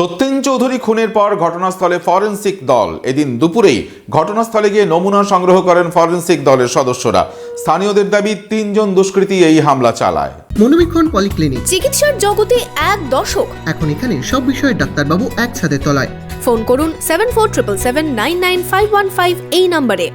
সত্যেন চৌধুরী খুনের পর ঘটনাস্থলে ফরেন্সিক দল। এদিন দুপুরেই ঘটনাস্থলে গিয়ে নমুনা সংগ্রহ করেন ফরেন্সিক দলের সদস্যরা। স্থানীয়দের দাবি তিনজন দুষ্কৃতী এই হামলা চালায়। মনোবীক্ষণ পলিক্লিনিক। চিকিৎসার জগতে এক দশক। এখন এখানে সব বিষয়ে ডাক্তারবাবু একসাথে তলায়। ফোন করুন seven four triple seven nine nine five one five এই নম্বরে।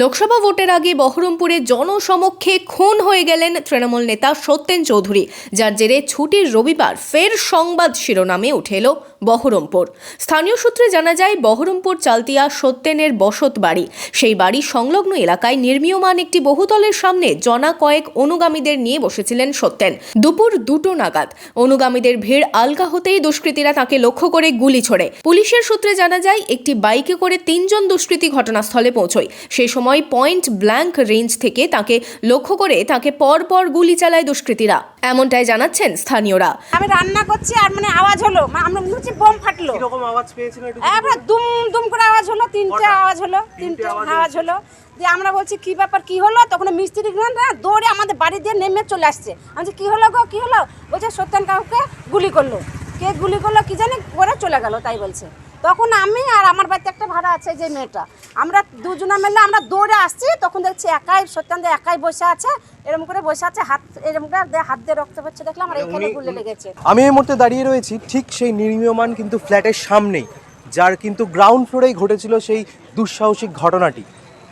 লোকসভা ভোটের আগে বহরমপুরে জনসমক্ষে খুন হয়ে গেলেন তৃণমূল নেতা সত্যেন চৌধুরী। যার জেরে ছুটির রবিবার ফের সংবাদ শিরোনামে উঠে এলো বহরমপুর। স্থানীয় সূত্রে জানা যায়, বহরমপুর চালতিয়া সত্যেনের বসত বাড়ি। সেই বাড়ি সংলগ্ন এলাকায় নির্মীয়মান একটি বহুতলের সামনে জনা কয়েক অনুগামীদের নিয়ে বসেছিলেন সত্যেন। দুপুর দুটো নাগাদ অনুগামীদের ভিড় আলগা হতেই দুষ্কৃতীরা তাকে লক্ষ্য করে গুলি ছোড়ে। পুলিশের সূত্রে জানা যায়, একটি বাইকে করে তিনজন দুষ্কৃতী ঘটনাস্থলে পৌঁছয়। সেই সময় পয়েন্ট ব্ল্যাঙ্ক রেঞ্জ থেকে তাকে লক্ষ্য করে তাকে পরপর গুলি চালায় দুষ্কৃতীরা। এমনটাই জানাচ্ছেন স্থানীয়রা। আমি রান্না করছি আর মানে আওয়াজ হলো। আমরা হচ্ছে বোম ফাটলো। কীরকম আওয়াজ পেয়েছেন একটু এবার দুম দুম করে আওয়াজ হলো তিনটে আওয়াজ হলো তিনটে আওয়াজ হলো। দিয়ে আমরা বলছি কি ব্যাপার কি হলো? তখন মিস্ত্রি না দৌড়ে আমাদের বাড়ি দিয়ে নেমে চলে আসছে। আমি কি হলো গো কি হলো? বলছে সত্যেন কাউকে গুলি করল। কে গুলি করল কি জানি করে চলে গেল তাই বলছে। তখন আমি আর আমার বাড়িতে একটা ভাড়া আছে যে মেয়েটা। আমরা দুজনা মিলে আমরা দৌড়ে আসছি তখন দেখছি একাই সত্যেন দা একাই বসে আছে এরকম করে বসে আছে হাত এরকম করে হাত দিয়ে রক্ত পড়ছে দেখলাম আর এখানে গুলে লেগেছে। আমি এই মুহূর্তে দাঁড়িয়ে রয়েছি ঠিক সেই নির্মীয়মান কিন্তু ফ্ল্যাটের সামনেই যার কিন্তু গ্রাউন্ড ফ্লোরেই ঘটেছিল সেই দুঃসাহসিক ঘটনাটি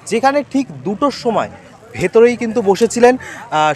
যেখানে ঠিক দুটোর সময় ভেতরেই কিন্তু বসেছিলেন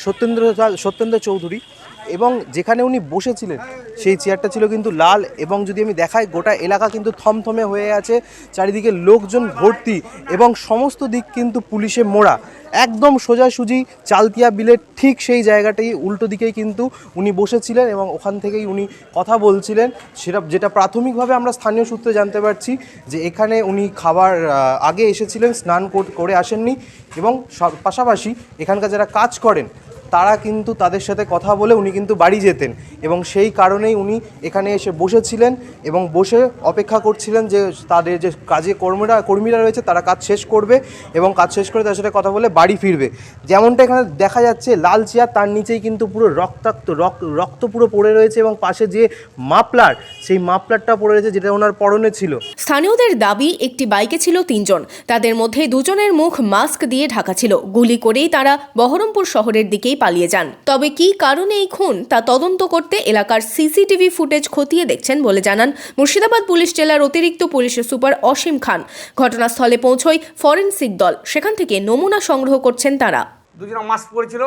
সত্যেন্দ্র সত্যেন্দ্র চৌধুরী এবং যেখানে উনি বসেছিলেন, সেই চেয়ারটা ছিল কিন্তু লাল এবং যদি আমি দেখাই, গোটা এলাকা কিন্তু থমথমে হয়ে আছে। চারিদিকে লোকজন ভর্তি এবং সমস্ত দিক কিন্তু পুলিশে মোড়া। একদম সোজাসুজি চালতিয়া বিলের ঠিক সেই জায়গাটাই, উল্টো দিকেই কিন্তু উনি বসেছিলেন এবং ওখান থেকেই উনি কথা বলছিলেন। সেটা, যেটা প্রাথমিকভাবে আমরা স্থানীয় সূত্রে জানতে পারছি যে এখানে উনি খাবার আগে এসেছিলেন, স্নান কর- আসেননি এবং পাশাপাশি এখানকার যারা কাজ করেন তারা কিন্তু তাদের সাথে কথা বলে উনি কিন্তু বাড়ি যেতেন এবং সেই কারণেই উনি এখানে এসে বসেছিলেন এবং বসে অপেক্ষা করছিলেন যে তাদের যে কাজে কর্মীরা কর্মীরা রয়েছে তারা কাজ শেষ করবে এবং কাজ শেষ করে তাদের সাথে কথা বলে বাড়ি ফিরবে। যেমনটা এখানে দেখা যাচ্ছে, লাল চেয়ার তার নিচেই কিন্তু পুরো রক্তাক্ত, রক- রক্ত পুরো পড়ে রয়েছে এবং পাশে যে মাপলার সেই মাপলারটা পড়ে রয়েছে যেটা ওনার পরনে ছিল। স্থানীয়দের দাবি, একটি বাইকে ছিল তিনজন। তাদের মধ্যে দুজনের মুখ মাস্ক দিয়ে ঢাকা ছিল। গুলি করেই তারা বহরমপুর শহরের দিকেই পালিয়ে যান। তবে কি কারণে এই খুন তা তদন্ত করতে এলাকার সিসিটিভি ফুটেজ খতিয়ে দেখছেন বলে জানান মুর্শিদাবাদ পুলিশ জেলার অতিরিক্ত পুলিশ সুপার অসীম খান। ঘটনাস্থলে পৌঁছয় ফরেনসিক দল। সেখান থেকে নমুনা সংগ্রহ করছেন তারা। দুজনে মাস্ক পরেছিল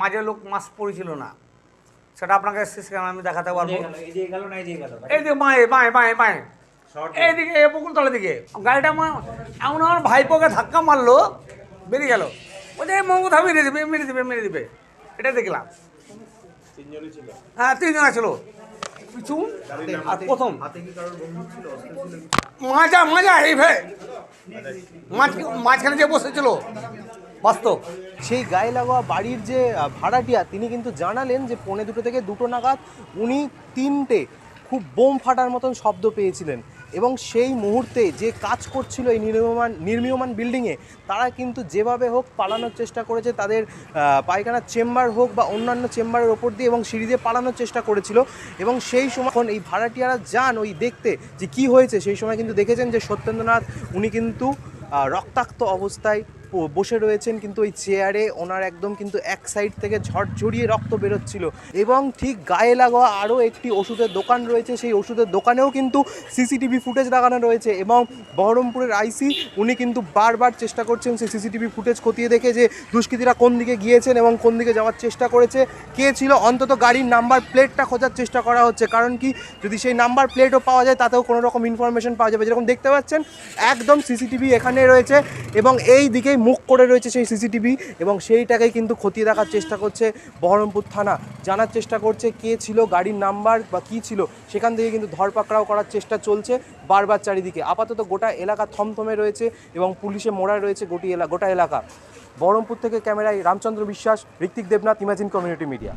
মাঝে লোক মাস্ক পরেছিল না। সেটা আপনাকে আমি দেখাতে পারব। এই দিকে বাঁয়ে বাঁয়ে বাঁয়ে বাঁয়ে। এইদিকে এ পুকুর তলের দিকে। গাড়িটা আমার এমন আমার ভাইপোকে ধাক্কা মারলো বেরিয়ে গেল। ওই যে মমতা মেরে দিবে মেরে দিবে মেরে দিবে। এটা দেখলাম। হ্যাঁ তিনজন ছিল। পিছু। আর প্রথম। মাজা মাজা এই ভাই। মাঝ মাঝখানে যে বসেছিল বাস্তব। সেই গায়ে লাগোয়া বাড়ির যে ভাড়াটিয়া তিনি কিন্তু জানালেন যে পৌনে দুটো থেকে দুটো নাগাদ উনি তিনটে খুব বোম ফাটার মতন শব্দ পেয়েছিলেন। এবং সেই মুহূর্তে যে কাজ করছিল এই নির্মীয়মান নির্মীয়মান বিল্ডিংয়ে তারা কিন্তু যেভাবে হোক পালানোর চেষ্টা করেছে, তাদের পায়খানার চেম্বার হোক বা অন্যান্য চেম্বারের ওপর দিয়ে এবং সিঁড়ি দিয়ে পালানোর চেষ্টা করেছিল। এবং সেই সময় এখন এই ভাড়াটিয়ারা যান ওই দেখতে যে কি হয়েছে, সেই সময় কিন্তু দেখেছেন যে সত্যেন্দ্রনাথ, উনি কিন্তু রক্তাক্ত অবস্থায় বসে রয়েছেন কিন্তু ওই চেয়ারে ওনার একদম কিন্তু এক সাইড থেকে ঝরঝরিয়ে রক্ত বেরোচ্ছিল। এবং ঠিক গায়ে লাগোয়া আরও একটি ওষুধের দোকান রয়েছে। সেই ওষুধের দোকানেও কিন্তু সিসিটিভি ফুটেজ লাগানো রয়েছে এবং বহরমপুরের আইসি উনি কিন্তু বারবার চেষ্টা করছেন সেই সিসিটিভি ফুটেজ খতিয়ে দেখে যে দুষ্কৃতীরা কোন দিকে গিয়েছেন এবং কোন দিকে যাওয়ার চেষ্টা করেছে। কে ছিল? অন্তত গাড়ির নাম্বার প্লেটটা খোঁজার চেষ্টা করা হচ্ছে। কারণ কি? যদি সেই নাম্বার প্লেটও পাওয়া যায়, তাতেও কোনো রকম ইনফরমেশন পাওয়া যাবে। যেরকম দেখতে পাচ্ছেন, একদম সিসিটিভি এখানে রয়েছে এবং এই দিকেই মুখ করে রয়েছে সেই সিসিটিভি এবং সেইটাকেই কিন্তু খতিয়ে দেখার চেষ্টা করছে বহরমপুর থানা। জানার চেষ্টা করছে কে ছিল, গাড়ির নাম্বার বা কী ছিল, সেখান থেকে কিন্তু ধরপাকড়াও করার চেষ্টা চলছে বারবার চারিদিকে। আপাতত গোটা এলাকা থমথমে রয়েছে এবং পুলিশে মোড়া রয়েছে গোটি এলাকা গোটা এলাকা। বহরমপুর থেকে ক্যামেরায় Ramchandra Biswas, Ritwik Debnath, imagine community media.